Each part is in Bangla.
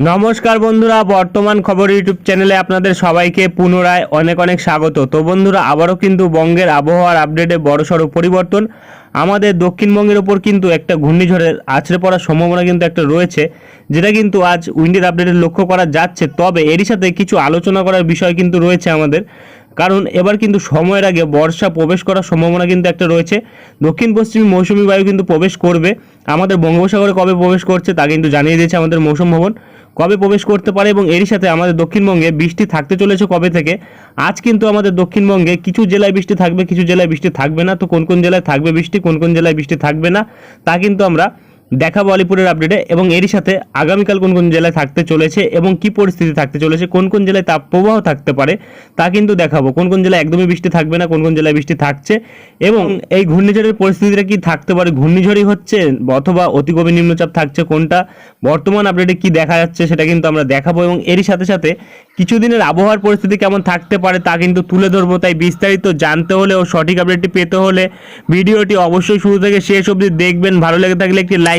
নমস্কার বন্ধুরা, বর্তমান খবর ইউটিউব চ্যানেলে আপনাদের সবাইকে পুনরায় অনেক অনেক স্বাগত। তো বন্ধুরা, আবারও কিন্তু বঙ্গের আবহাওয়ার আপডেটে বড়সড় পরিবর্তন। আমাদের দক্ষিণবঙ্গের ওপর কিন্তু একটা ঘূর্ণিঝড়ের আছড়ে পড়ার সম্ভাবনা কিন্তু একটা রয়েছে, যেটা কিন্তু আজ উইন্ডের আপডেটে লক্ষ্য করা যাচ্ছে। তবে এরই সাথে কিছু আলোচনা করার বিষয় কিন্তু রয়েছে আমাদের। কারণ এবার কিন্তু সময়ের আগে বর্ষা প্রবেশ করার সম্ভাবনা কিন্তু একটা রয়েছে। দক্ষিণ পশ্চিম মৌসুমী বায়ু কিন্তু প্রবেশ করবে। আমাদের বঙ্গোপসাগরে কবে প্রবেশ করছে তা কিন্তু জানিয়ে দিয়েছে আমাদের মৌসুম ভবন। কবে প্রবেশ করতে পারে এবং এরই সাথে আমাদের দক্ষিণবঙ্গে বৃষ্টি থাকতে চলেছে কবে থেকে? আজ কিন্তু আমাদের দক্ষিণবঙ্গে কিছু জেলায় বৃষ্টি থাকবে, কিছু জেলায় বৃষ্টি থাকবে না। তো কোন কোন জেলায় থাকবে বৃষ্টি, কোন কোন জেলায় বৃষ্টি থাকবে না, তা কিন্তু আমরা দেখাবো আলিপুরের আপডেটে এবং এরই সাথে আগামীকাল কোন কোন জেলায় থাকতে চলেছে এবং কি পরিস্থিতি থাকতে চলেছে, কোন কোন জেলায় তাপপ্রবাহ থাকতে পারে তা কিন্তু দেখাবো। কোন কোন জেলায় একদমই বৃষ্টি থাকবে না, কোন কোন জেলায় বৃষ্টি থাকছে এবং এই ঘূর্ণিঝড়ের পরিস্থিতিটা কি থাকতে পারে, ঘূর্ণিঝড়ই হচ্ছে অথবা অতি গভীর নিম্নচাপ থাকছে কোনটা, বর্তমান আপডেটে কি দেখা যাচ্ছে সেটা কিন্তু আমরা দেখাবো এবং এরই সাথে সাথে কিছুদিনের আবহাওয়ার পরিস্থিতি কেমন থাকতে পারে তা কিন্তু তুলে ধরবো। তাই বিস্তারিত জানতে হলে ও সঠিক আপডেটটি পেতে হলে ভিডিওটি অবশ্যই শুরু থেকে শেষ অবধি দেখবেন। ভালো লেগে থাকলে একটি লাইক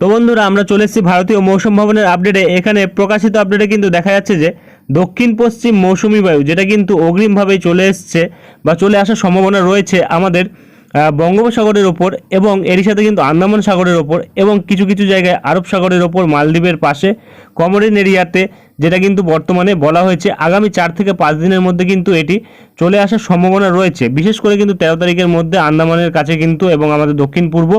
তো বন্ধুরা, আমরা চলে এসেছি ভারতীয় মৌসুম ভবনের আপডেটে এখানে প্রকাশিত আপডেটে কিন্তু দেখা যাচ্ছে যে, দক্ষিণ পশ্চিম মৌসুমি বায়ু, যেটা কিন্তু অগ্রিমভাবেই চলে এসছে বা চলে আসার সম্ভাবনা রয়েছে আমাদের বঙ্গোপসাগরের ওপর এবং এরই সাথে কিন্তু আন্দামান সাগরের ওপর এবং কিছু কিছু জায়গায় আরব সাগরের ওপর মালদ্বীপের পাশে কমরিন এরিয়াতে, যেটা কিন্তু বর্তমানে বলা হয়েছে আগামী চার থেকে পাঁচ দিনের মধ্যে কিন্তু এটি চলে আসার সম্ভাবনা রয়েছে। বিশেষ করে কিন্তু তেরো তারিখের মধ্যে আন্দামানের কাছে কিন্তু এবং আমাদের দক্ষিণ পূর্ব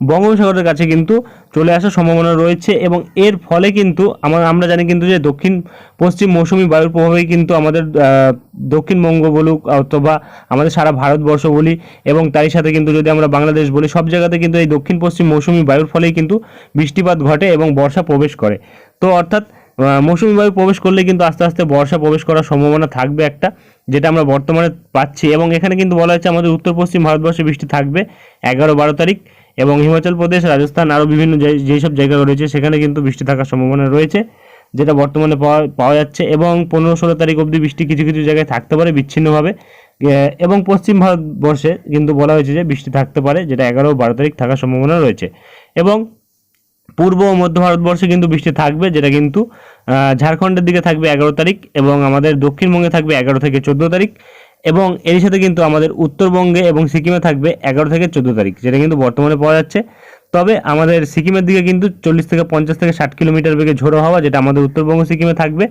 বঙ্গোপসাগরের কাছে কিন্তু চলে আসার সম্ভাবনা রয়েছে এবং এর ফলে কিন্তু আমার, আমরা জানি কিন্তু যে দক্ষিণ, পশ্চিম মৌসুমি বায়ুর প্রভাবেই কিন্তু আমাদের দক্ষিণবঙ্গ বলুক অথবা আমাদের সারা ভারতবর্ষ বলি এবং তারই সাথে কিন্তু যদি আমরা বাংলাদেশ বলি, সব জায়গাতে কিন্তু এই দক্ষিণ পশ্চিম মৌসুমি বায়ুর ফলেই কিন্তু বৃষ্টিপাত ঘটে এবং বর্ষা প্রবেশ করে। তো অর্থাৎ মৌসুমি বায়ু প্রবেশ করলে কিন্তু আস্তে আস্তে বর্ষা প্রবেশ করার সম্ভাবনা থাকবে একটা, যেটা আমরা বর্তমানে পাচ্ছি এবং এখানে কিন্তু বলা হচ্ছে আমাদের উত্তর পশ্চিম ভারতবর্ষে বৃষ্টি থাকবে এগারো বারো তারিখ। এবং হিমাচল প্রদেশ, রাজস্থান আরও বিভিন্ন যে- যেসব জায়গা রয়েছে, সেখানে কিন্তু বৃষ্টি থাকার সম্ভাবনা রয়েছে, যেটা বর্তমানে পাওয়া পাওয়া যাচ্ছে এবং পনেরো ষোলো তারিখ অবধি বৃষ্টি কিছু কিছু জায়গায় থাকতে পারে বিচ্ছিন্নভাবে। এবং পশ্চিম ভারতবর্ষে কিন্তু বলা হয়েছে যে বৃষ্টি থাকতে পারে, যেটা এগারো বারো তারিখ থাকার সম্ভাবনা রয়েছে। এবং পূর্ব ও মধ্য ভারতবর্ষে কিন্তু বৃষ্টি থাকবে, যেটা কিন্তু ঝাড়খণ্ডের দিকে থাকবে এগারো তারিখ এবং আমাদের দক্ষিণবঙ্গে থাকবে এগারো থেকে চোদ্দ তারিখ। এবং এর সাথে কিন্তু আমাদের উত্তরবঙ্গে এবং সিকিমে থাকবে এগারো থেকে চোদ্দ তারিখ, যেটা কিন্তু বর্তমানে পাওয়া যাচ্ছে। তবে আমাদের সিকিমের দিকে কিন্তু চল্লিশ থেকে পঞ্চাশ থেকে ষাট কিলোমিটার বেগে ঝোড়ো হওয়া, যেটা আমাদের উত্তরবঙ্গ, সিকিমে থাকবে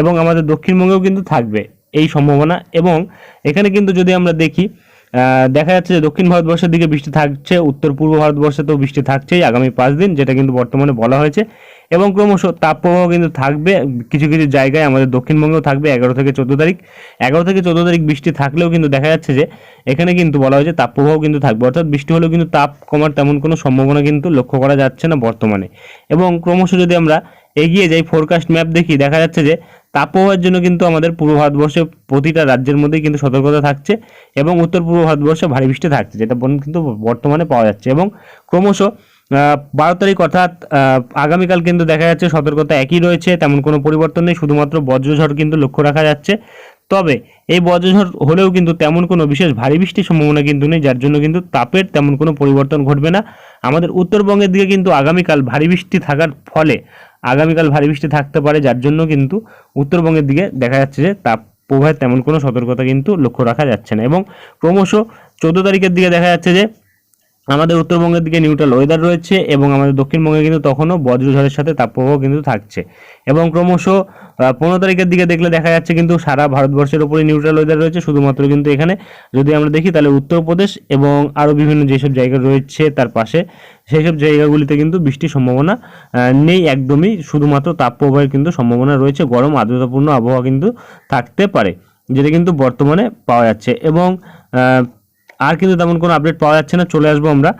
এবং আমাদের দক্ষিণবঙ্গেও কিন্তু থাকবে এই সম্ভাবনা। এবং এখানে কিন্তু যদি আমরা দেখি দেখা যাচ্ছে যে দক্ষিণ ভারতবর্ষের দিকে বৃষ্টি থাকছে, উত্তর পূর্ব ভারতবর্ষে তো বৃষ্টি থাকছেই আগামী পাঁচ দিন, যেটা কিন্তু বর্তমানে বলা হয়েছে। এবং ক্রমশ তাপপ্রবাহ কিন্তু থাকবে, কিছু কিছু জায়গায় আমাদের দক্ষিণবঙ্গেও থাকবে এগারো থেকে চোদ্দ তারিখ। এগারো থেকে চোদ্দ তারিখ বৃষ্টি থাকলেও কিন্তু দেখা যাচ্ছে যে এখানে কিন্তু বলা হয়েছে তাপপ্রবাহ কিন্তু থাকবে। অর্থাৎ বৃষ্টি হলেও কিন্তু তাপ কমার তেমন কোনো সম্ভাবনা কিন্তু লক্ষ্য করা যাচ্ছে না বর্তমানে। এবং ক্রমশ যদি আমরা এগিয়ে যাই ফোরকাস্ট ম্যাপ দেখি, দেখা যাচ্ছে যে তাপপ্রবাহের জন্য কিন্তু আমাদের পূর্ব ভারতবর্ষে প্রতিটা রাজ্যের মধ্যেই কিন্তু সতর্কতা থাকছে এবং উত্তর পূর্ব ভারতবর্ষে ভারী বৃষ্টি থাকছে, যেটা কিন্তু বর্তমানে পাওয়া যাচ্ছে। এবং ক্রমশ বারো তারিখ অর্থাৎ আগামীকাল কিন্তু দেখা যাচ্ছে সতর্কতা একই রয়েছে, তেমন কোনো পরিবর্তন নেই, শুধুমাত্র বজ্রঝড় কিন্তু লক্ষ্য রাখা যাচ্ছে। তবে এই বজ্রঝড় হলেও কিন্তু তেমন কোনো বিশেষ ভারী বৃষ্টির সম্ভাবনা কিন্তু নেই, যার জন্য কিন্তু তাপের তেমন কোনো পরিবর্তন ঘটবে না। আমাদের উত্তরবঙ্গের দিকে কিন্তু আগামীকাল ভারী বৃষ্টি থাকার ফলে আগামীকাল ভারী বৃষ্টি থাকতে পারে, যার জন্য কিন্তু উত্তরবঙ্গের দিকে দেখা যাচ্ছে যে তাপ প্রবাহের তেমন কোনো সতর্কতা কিন্তু লক্ষ্য রাখা যাচ্ছে না। এবং ক্রমশ চোদ্দ তারিখের দিকে দেখা যাচ্ছে যে আমাদের উত্তরবঙ্গের দিকে নিউট্রাল ওয়েদার রয়েছে এবং আমাদের দক্ষিণবঙ্গে কিন্তু তখনও বজ্রঝড়ের সাথে তাপপ্রবাহ কিন্তু থাকছে। এবং ক্রমশ পনেরো তারিখের দিকে দেখলে দেখা যাচ্ছে কিন্তু সারা ভারতবর্ষের উপরে নিউট্রাল ওয়েদার রয়েছে। শুধুমাত্র কিন্তু এখানে যদি আমরা দেখি তাহলে উত্তরপ্রদেশ এবং আরও বিভিন্ন যেসব জায়গা রয়েছে তার পাশে সেই সব জায়গাগুলিতে কিন্তু বৃষ্টির সম্ভাবনা নেই একদমই। শুধুমাত্র তাপপ্রবাহের কিন্তু সম্ভাবনা রয়েছে। গরম, আর্দ্রতাপূর্ণ আবহাওয়া কিন্তু থাকতে পারে, যেটা কিন্তু বর্তমানে পাওয়া যাচ্ছে। এবং আর কিন্তু তেমন কোনো আপডেট পাওয়া যাচ্ছে না চলে আসব আমরা।